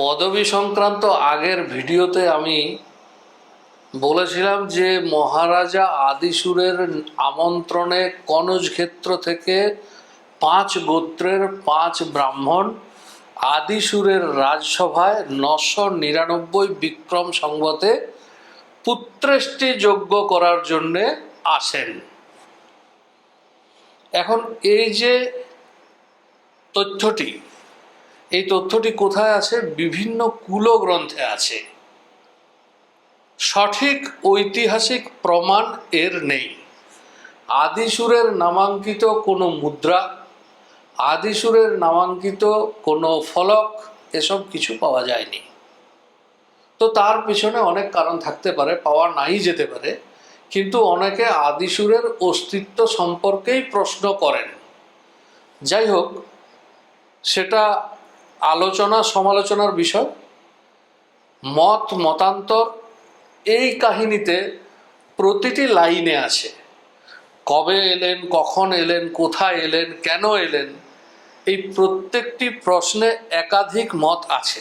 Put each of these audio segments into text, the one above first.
পদবী সংক্রান্ত আগের ভিডিওতে আমি বলেছিলাম যে মহারাজা আদিসুরের আমন্ত্রণে কনজ ক্ষেত্র থেকে পাঁচ গোত্রের পাঁচ ব্রাহ্মণ আদিসুরের রাজসভায় নশো নিরানব্বই বিক্রম সংবতে পুত্রেষ্টি যজ্ঞ করার জন্যে আসেন। এখন এই যে তথ্যটি এই তথ্যটি কোথায় আছে? বিভিন্ন কুলগ্রন্থে আছে। সঠিক ঐতিহাসিক প্রমাণ এর নেই। আদিসুরের নামাঙ্কিত কোনো মুদ্রা, আদিসুরের নামাঙ্কিত কোনো ফলক, এসব কিছু পাওয়া যায়নি। তো তার পিছনে অনেক কারণ থাকতে পারে, পাওয়া নাই যেতে পারে, কিন্তু অনেকে আদিসুরের অস্তিত্ব সম্পর্কেই প্রশ্ন করেন। যাই হোক, সেটা আলোচনা, সমালোচনার বিষয়, মত, মতান্তর, এই কাহিনীতে প্রতিটি লাইনে আছে। কবে এলেন, কখন এলেন, কোথায় এলেন, কেন এলেন, এই প্রত্যেকটি প্রশ্নে একাধিক মত আছে।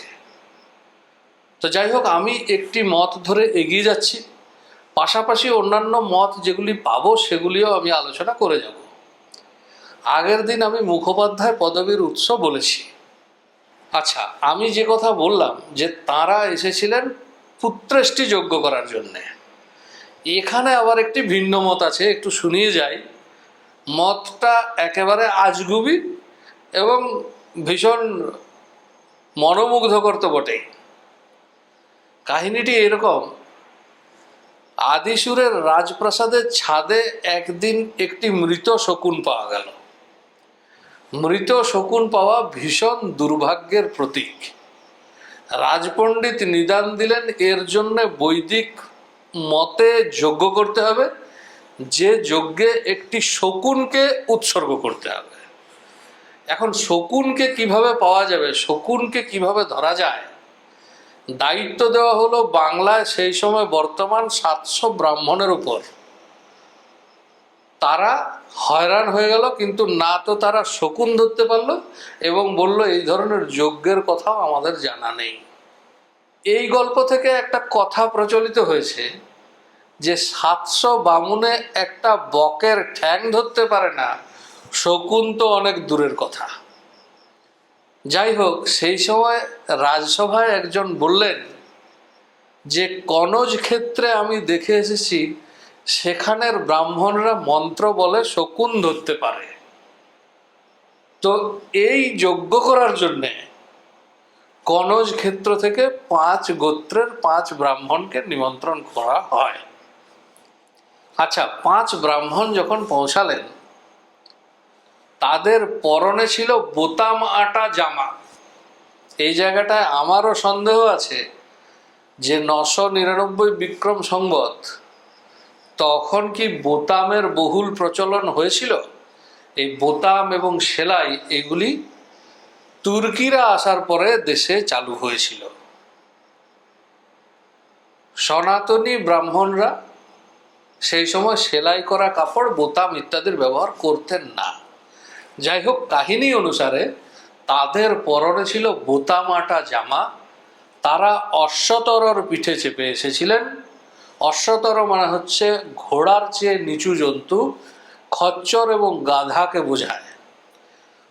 তো যাই হোক, আমি একটি মত ধরে এগিয়ে যাচ্ছি। পাশাপাশি অন্যান্য মত যেগুলি পাবো, সেগুলিও আমি আলোচনা করে যাব। আগের দিন আমি মুখোপাধ্যায় পদবীর উৎস বলেছি। আচ্ছা আমি যে কথা বললাম যে তারা এসেছিলেন পুত্রেষ্টি যজ্ঞ করার জন্যে। এখানে আবার একটি ভিন্ন মত আছে, একটু শুনিয়ে যাই। মতটা একেবারে আজগুবি এবং ভীষণ মনোমুগ্ধকর তো বটেই। কাহিনীটি এরকম, আদিসুরের রাজপ্রাসাদের ছাদে একদিন একটি মৃত শকুন পাওয়া গেল। মৃত শকুন পাওয়া ভীষণ দুর্ভাগ্যের প্রতীক। রাজপণ্ডিত নিদান দিলেন, এর জন্য বৈদিক মতে যজ্ঞ করতে হবে, যে যজ্ঞে একটি শকুনকে উৎসর্গ করতে হবে। এখন শকুনকে কীভাবে পাওয়া যাবে, শকুনকে কীভাবে ধরা যায়? দায়িত্ব দেওয়া হলো বাংলায় সেই সময় বর্তমান সাতশো ব্রাহ্মণের উপর। তারা হয়রান হয়ে গেল, কিন্তু না তো তারা শকুন ধরতে পারল এবং বলল, এই ধরনের যজ্ঞের কথাও আমাদের জানা নেই। এই গল্প থেকে একটা কথা প্রচলিত হয়েছে যে সাতশো বামুনে একটা বকের ঠ্যাং ধরতে পারে না, শকুন তো অনেক দূরের কথা। যাই হোক, সেই সময় রাজসভায় একজন বললেন যে, কনজ ক্ষেত্রে আমি দেখে এসেছি সেখানের ব্রাহ্মণরা মন্ত্র বলে শকুন ধরতে পারে। তো এই যজ্ঞ করার জন্যে কনজ ক্ষেত্র থেকে পাঁচ গোত্রের পাঁচ ব্রাহ্মণকে নিমন্ত্রণ করা হয়। আচ্ছা পাঁচ ব্রাহ্মণ যখন পৌঁছালেন, তাদের পরনে ছিল বোতাম আটা জামা। এই জায়গাটায় আমারও সন্দেহ আছে যে নশো নিরানব্বই বিক্রম সংবত তখন কি বোতামের বহুল প্রচলন হয়েছিল? এই বোতাম এবং সেলাই এগুলি তুর্কিরা আসার পরে দেশে চালু হয়েছিল। সনাতনী ব্রাহ্মণরা সেই সময় সেলাই করা কাপড়, বোতাম ইত্যাদির ব্যবহার করতেন না। যাই হোক, কাহিনী অনুসারে তাদের পরনে ছিল বোতামাটা জামা। তারা অশ্বতরর পিঠে চেপে এসেছিলেন। অশ্বতর মানে হচ্ছে ঘোড়ার চেয়ে নিচু জন্তু, খচ্চর এবং গাধাকে বোঝায়।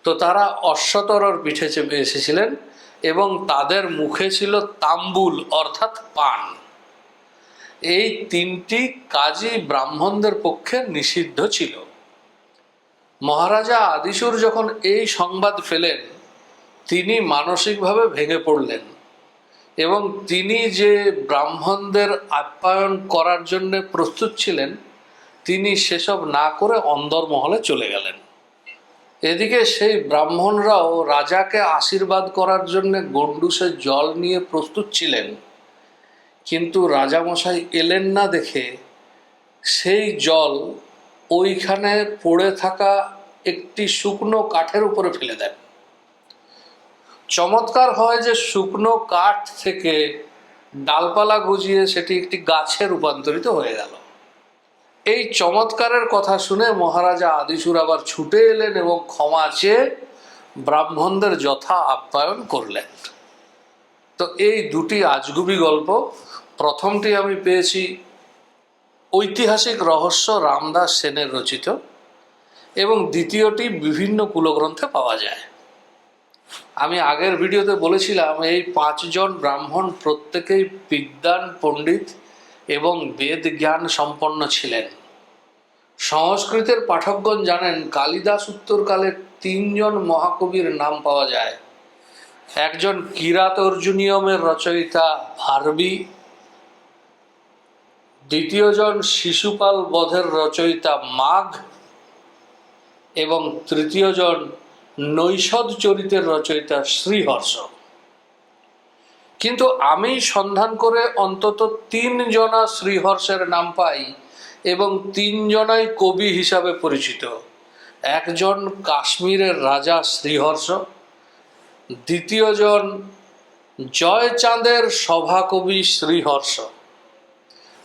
তো তারা অশ্বতরর পিঠে চেপে এসেছিলেন এবং তাদের মুখে ছিল তাম্বুল অর্থাৎ পান। এই তিনটি কাজই ব্রাহ্মণদের পক্ষে নিষিদ্ধ ছিল। মহারাজা আদিসুর যখন এই সংবাদ ফেলেন, তিনি মানসিকভাবে ভেঙে পড়লেন। এবং তিনি যে ব্রাহ্মণদের আপ্যায়ন করার জন্য প্রস্তুত ছিলেন, তিনি সেসব না করে অন্দরমহলে চলে গেলেন। এদিকে সেই ব্রাহ্মণরাও রাজাকে আশীর্বাদ করার জন্য গন্ডুসে জল নিয়ে প্রস্তুত ছিলেন। কিন্তু রাজামশাই এলেন না দেখে সেই জল ওইখানে পড়ে থাকা একটি শুকনো কাঠের উপরে ফেলে দেন। চমৎকার হয় যে শুকনো কাঠ থেকে ডালপালা গজিয়ে সেটি একটি গাছে রূপান্তরিত হয়ে গেল। এই চমৎকারের কথা শুনে মহারাজা আদিসুর আবার ছুটে এলেন এবং ক্ষমা চেয়ে ব্রাহ্মণদের যথা আপ্যায়ন করলেন। তো এই দুটি আজগুবি গল্প, প্রথমটি আমি পেয়েছি ঐতিহাসিক রহস্য রামদাস সেনের রচিত এবং দ্বিতীয়টি বিভিন্ন কুলগ্রন্থে পাওয়া যায়। আমি আগের ভিডিওতে বলেছিলাম, এই পাঁচজন ব্রাহ্মণ প্রত্যেকেই বিদ্যান পণ্ডিত এবং বেদ জ্ঞান সম্পন্ন ছিলেন। সংস্কৃতের পাঠকগণ জানেন, কালিদাস উত্তরকালে তিনজন মহাকবির নাম পাওয়া যায়। একজন কিরাত অর্জুনিয়মের রচয়িতা ভার্বি, দ্বিতীয়জন শিশুপাল বধের রচয়িতা মাঘ, এবং তৃতীয়জন নৈষদ চরিতের রচয়িতা শ্রীহর্ষ। কিন্তু আমি সন্ধান করে অন্তত তিনজনা শ্রীহর্ষের নাম পাই এবং তিনজনাই কবি হিসাবে পরিচিত। একজন কাশ্মীরের রাজা শ্রীহর্ষ, দ্বিতীয়জন জয়চাঁদের সভাকবি শ্রীহর্ষ।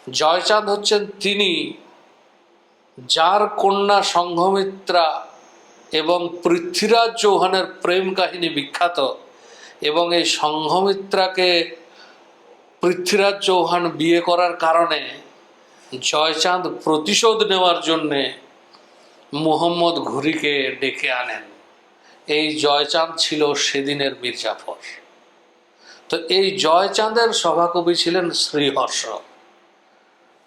জয়চাঁদ হচ্ছেন তিনি, যার কন্যা সংঘমিত্রা এবং পৃথ্বীরাজ চৌহানের প্রেম কাহিনী বিখ্যাত এবং এই সংঘমিত্রাকে পৃথ্বীরাজ চৌহান বিয়ে করার কারণে জয়চাঁদ প্রতিশোধ নেওয়ার জন্যে মুহম্মদ ঘুরিকে ডেকে আনেন। এই জয়চাঁদ ছিল সেদিনের মির্জাফর। তো এই জয়চাঁদের সভাকবি ছিলেন শ্রীহর্ষ।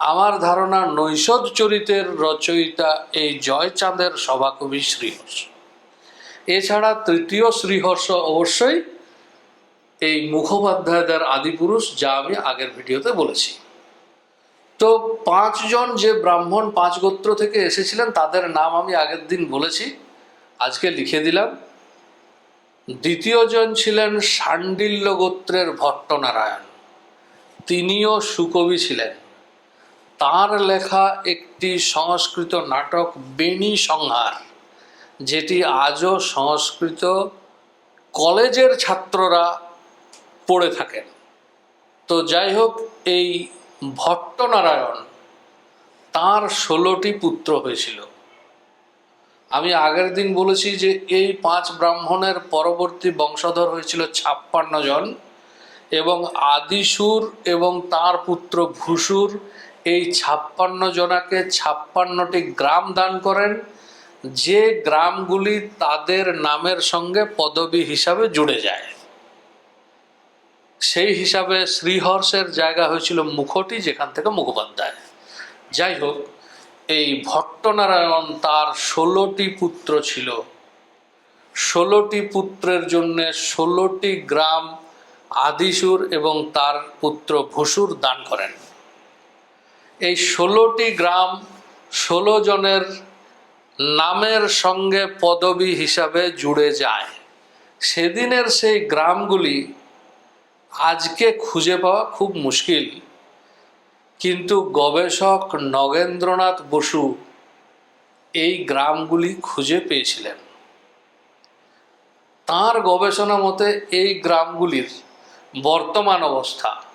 আমার ধারণা নৈষদ চরিতের রচয়িতা এই জয়চাঁদের সভাকবি শ্রীহর্ষ। এছাড়া তৃতীয় শ্রীহর্ষ অবশ্যই এই মুখোপাধ্যায়দের আদিপুরুষ যা আমি আগের ভিডিওতে বলেছি। তো পাঁচজন যে ব্রাহ্মণ পাঁচ গোত্র থেকে এসেছিলেন, তাদের নাম আমি আগের দিন বলেছি, আজকে লিখে দিলাম। দ্বিতীয়জন ছিলেন শাণ্ডিল্য গোত্রের ভট্টনারায়ণ। তিনিও সুকবি ছিলেন। তার লেখা একটি সংস্কৃত নাটক, বেণী সংহার, যেটি আজও সংস্কৃত কলেজের ছাত্ররা পড়ে থাকেন। তো যাই হোক, এই ভট্টনারায়ণ তার ষোলোটি পুত্র হয়েছিল। আমি আগের দিন বলেছি যে এই পাঁচ ব্রাহ্মণের পরবর্তী বংশধর হয়েছিল ছাপ্পান্ন জন এবং আদিসুর এবং তার পুত্র ভূসুর এই ছাপ্পান্ন জনাকে ছাপ্পান্নটি গ্রাম দান করেন। যে গ্রামগুলি তাদের নামের সঙ্গে পদবী হিসাবে জুড়ে যায়। সেই হিসাবে শ্রীহর্ষের জায়গা হয়েছিল মুখটি, যেখান থেকে মুখোপাধ্যায় যাই হোক, এই ভট্টনারায়ণ তার ষোলোটি পুত্র ছিল। ষোলোটি পুত্রের জন্য ষোলোটি গ্রাম আদিসুর এবং তার পুত্র ভসুর দান করেন। এই ষোলোটি গ্রাম ষোলো জনের নামের সঙ্গে পদবী হিসাবে জুড়ে যায়। সেদিনের সেই গ্রামগুলি আজকে খুঁজে পাওয়া খুব মুশকিল। কিন্তু গবেষক নগেন্দ্রনাথ বসু এই গ্রামগুলি খুঁজে পেয়েছিলেন। তার গবেষণা মতে এই গ্রামগুলির বর্তমান অবস্থা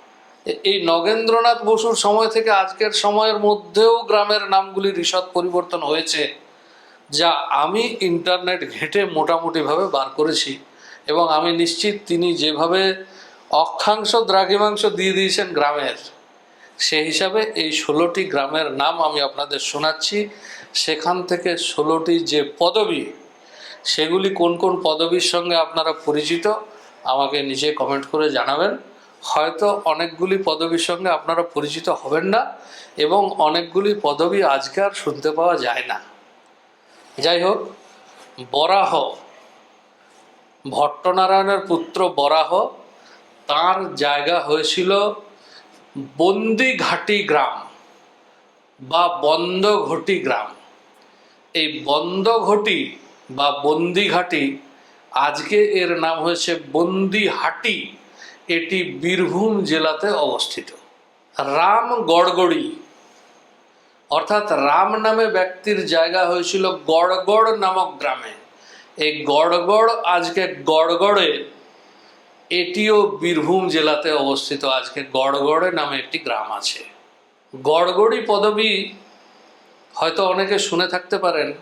এই নগেন্দ্রনাথ বসুর সময় থেকে আজকের সময়ের মধ্যেও গ্রামের নামগুলির ঈষৎ পরিবর্তন হয়েছে, যা আমি ইন্টারনেট ঘেঁটে মোটামুটিভাবে বার করেছি এবং আমি নিশ্চিত তিনি যেভাবে অক্ষাংশ দ্রাঘিমাংশ দিয়ে দিয়েছেন গ্রামের সেই হিসাবে এই ষোলোটি গ্রামের নাম আমি আপনাদের শোনাচ্ছি। সেখান থেকে ষোলোটি যে পদবী, সেগুলি কোন কোন পদবীর সঙ্গে আপনারা পরিচিত, আমাকে নিজে কমেন্ট করে জানাবেন। হয়তো অনেকগুলি পদবীর সঙ্গে আপনারা পরিচিত হবেন না এবং অনেকগুলি পদবী আজকে আর শুনতে পাওয়া যায় না। যাই হোক, বরাহ, ভট্টনারায়ণের পুত্র বরাহ, তার জায়গা হয়েছিল বন্দিঘাটি গ্রাম বা বন্দঘটি গ্রাম। এই বন্দঘটি বা বন্দিঘাটি আজকে এর নাম হয়েছে বন্দিহাটি। এটি বীরভূম জেলাতে অবস্থিত। রাম গড়গড়ি। অর্থাৎ রাম নামে ব্যক্তির জায়গা হয়েছিল গড়গড় নামক গ্রামে। এই গড়গড় আজকে গড়গড়ে, এটিও বীরভূম জেলাতে অবস্থিত। আজকে গড়গড়ে নামে একটি গ্রাম আছে। গড়গড়ি পদবী হয়তো অনেকে শুনে থাকতে পারেন।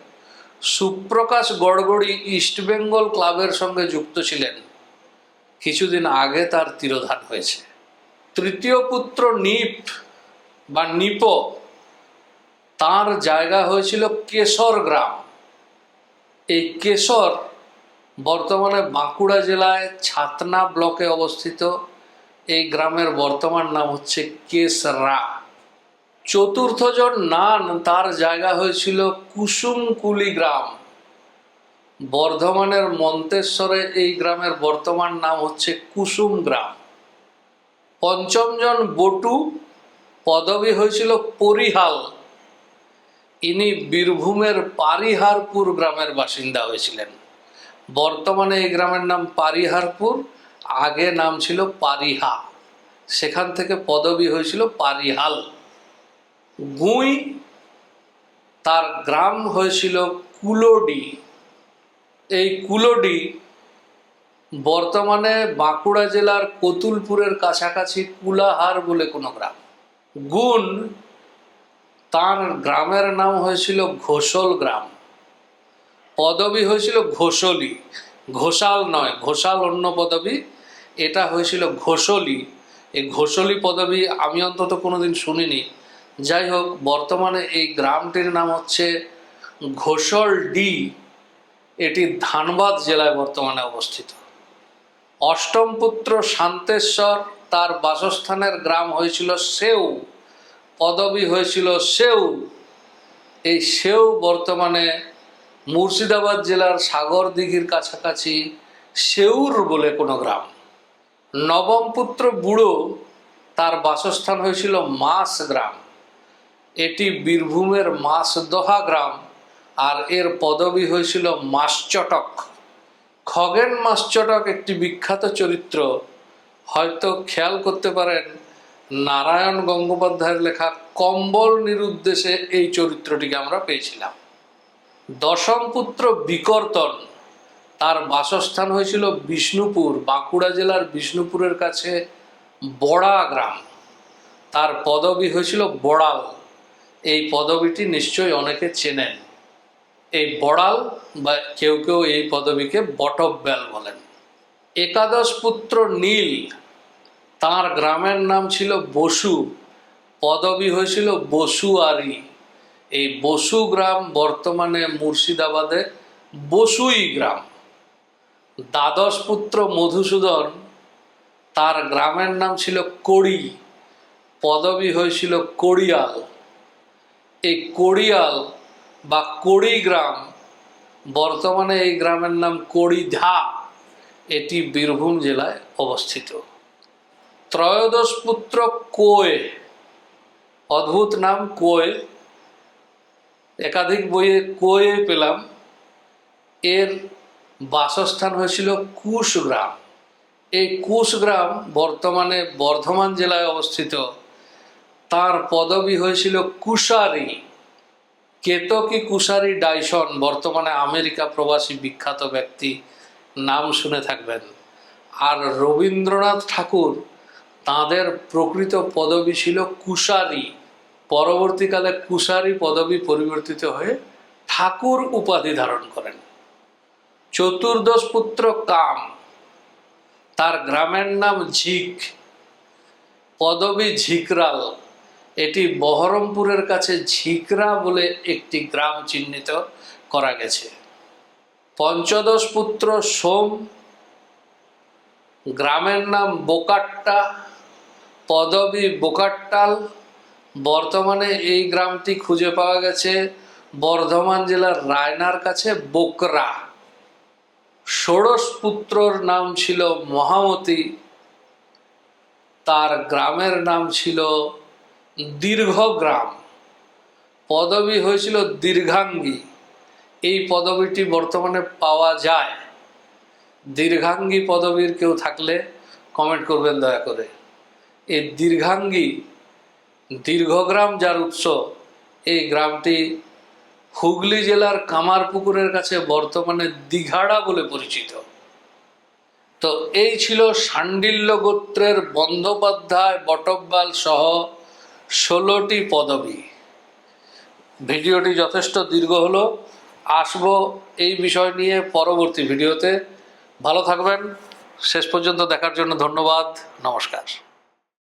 সুপ্রকাশ গড়গড়ি ইস্টবেঙ্গল ক্লাবের সঙ্গে যুক্ত ছিলেন। কিছুদিন আগে তার তিরোধান হয়েছে। তৃতীয় পুত্র নিপ বা নিপ, তার জায়গা হয়েছিল কেশর গ্রাম। এই কেশর বর্তমানে বাঁকুড়া জেলায় ছাতনা ব্লকে অবস্থিত। এই গ্রামের বর্তমান নাম হচ্ছে কেসরা চতুর্থজন নান, তার জায়গা হয়েছিল কুসুমকুলি গ্রাম। বর্ধমানের মন্তেশ্বরে এই গ্রামের বর্তমান নাম হচ্ছে কুসুম গ্রাম। পঞ্চমজন বটু পদবী হয়েছিল পরিহাল। ইনি বীরভূমের পারিহারপুর গ্রামের বাসিন্দা হয়েছিলেন। বর্তমানে এই গ্রামের নাম পারিহারপুর, আগে নাম ছিল পারিহা। সেখান থেকে পদবী হয়েছিল পারিহাল। গুঁই তার গ্রাম হয়েছিল কুলোডি। এই কুলোডি বর্তমানে বাঁকুড়া জেলার কতুলপুরের কাছাকাছি কুলাহার বলে কোনো গ্রাম। গুণ তার গ্রামের নাম হয়েছিল ঘোষল গ্রাম। পদবী হয়েছিল ঘোষলি। ঘোষাল নয়, ঘোষাল অন্য পদবী। এটা হয়েছিল ঘোষলি। এই ঘোষলি পদবী আমি অন্তত কোনোদিন শুনিনি। যাই হোক, বর্তমানে এই গ্রামটির নাম হচ্ছে ঘোষল ডি। এটি ধানবাদ জেলায় বর্তমানে অবস্থিত। অষ্টম পুত্র শান্তেশ্বর, তার বাসস্থানের গ্রাম হয়েছিল সেউ, পদবী হয়েছিল সেউ। এই সেউ বর্তমানে মুর্শিদাবাদ জেলার সাগর দিঘির কাছাকাছি সেউর বলে কোনো গ্রাম। নবম পুত্র বুড়ো, তার বাসস্থান হয়েছিল মাস গ্রাম। এটি বীরভূমের মাসদহা গ্রাম। আর এর পদবী হয়েছিল মাসচটক। খগেন মাসচটক একটি বিখ্যাত চরিত্র। হয়তো খেয়াল করতে পারেন, নারায়ণ গঙ্গোপাধ্যায়ের লেখা কম্বল নিরুদ্দেশে এই চরিত্রটিকে আমরা পেয়েছিলাম। দশম পুত্র বিকর্তন। তার বাসস্থান হয়েছিল বিষ্ণুপুর, বাঁকুড়া জেলার বিষ্ণুপুরের কাছে বড়া গ্রাম। তার পদবী হয়েছিল বড়াল। এই পদবীটি নিশ্চয়ই অনেকে চেনেন। এই বড়াল বা কেউ কেউ এই পদবীকে বটব্যাল বলেন। একাদশ পুত্র নীল, তার গ্রামের নাম ছিল বসু, পদবী হয়েছিল বসুয়ারি। এই বসু গ্রাম বর্তমানে মুর্শিদাবাদে বসুই গ্রাম। দ্বাদশ পুত্র মধুসূদন, তার গ্রামের নাম ছিল কড়ি, পদবী হয়েছিল কড়িয়াল। এই কড়িয়াল বা কড়ি গ্রাম বর্তমানে এই গ্রামের নাম কড়িধা, এটি বীরভূম জেলায় অবস্থিত। ত্রয়োদশ পুত্র কোয়, অদ্ভুত নাম কোয়। একাধিক বইয়ে কোয়ে পেলাম। এর বাসস্থান হয়েছিল কুশ গ্রাম এই কুশ গ্রাম বর্তমানে বর্ধমান জেলায় অবস্থিত। তার পদবী হয়েছিল কুশারি। কেতকী কুশারি ডাইসন বর্তমানে আমেরিকা প্রবাসী বিখ্যাত ব্যক্তি, নাম শুনে থাকবেন। আর রবীন্দ্রনাথ ঠাকুর, তাঁদের প্রকৃত পদবী ছিল কুশারি। পরবর্তীকালে কুশারি পদবী পরিবর্তিত হয়ে ঠাকুর উপাধি ধারণ করেন। চতুর্দশ পুত্র কাম, তার গ্রামের নাম ঝিক। পদবী ঝিকরাল। এটি বহরমপুরের কাছে ঝিকরা বলে একটি গ্রাম চিহ্নিত করা গেছে। পঞ্চদশ পুত্র সোম, গ্রামের নাম বোকাট্টা, পদবী বোকাট্টাল। বর্তমানে এই গ্রামটি খুঁজে পাওয়া গেছে বর্ধমান জেলার রায়নার কাছে বোকরা। ষোড়শ পুত্রর নাম ছিল মহামতি, তার গ্রামের নাম ছিল দীর্ঘগ্রাম পদবী হয়েছিল দীর্ঘাঙ্গী। এই পদবীটি বর্তমানে পাওয়া যায়। দীর্ঘাঙ্গী পদবীর কেউ থাকলে কমেন্ট করবেন দয়া করে। এই দীর্ঘাঙ্গী দীর্ঘগ্রাম যার উৎস, এই গ্রামটি হুগলি জেলার কামারপুকুরের কাছে বর্তমানে দিঘাড়া বলে পরিচিত। তো এই ছিল সান্ডিল্য গোত্রের বন্দ্যোপাধ্যায় বটব্যাল সহ ষোলোটি পদবী। ভিডিওটি যথেষ্ট দীর্ঘ হলো। আসব এই বিষয় নিয়ে পরবর্তী ভিডিওতে। ভালো থাকবেন। শেষ পর্যন্ত দেখার জন্য ধন্যবাদ। নমস্কার।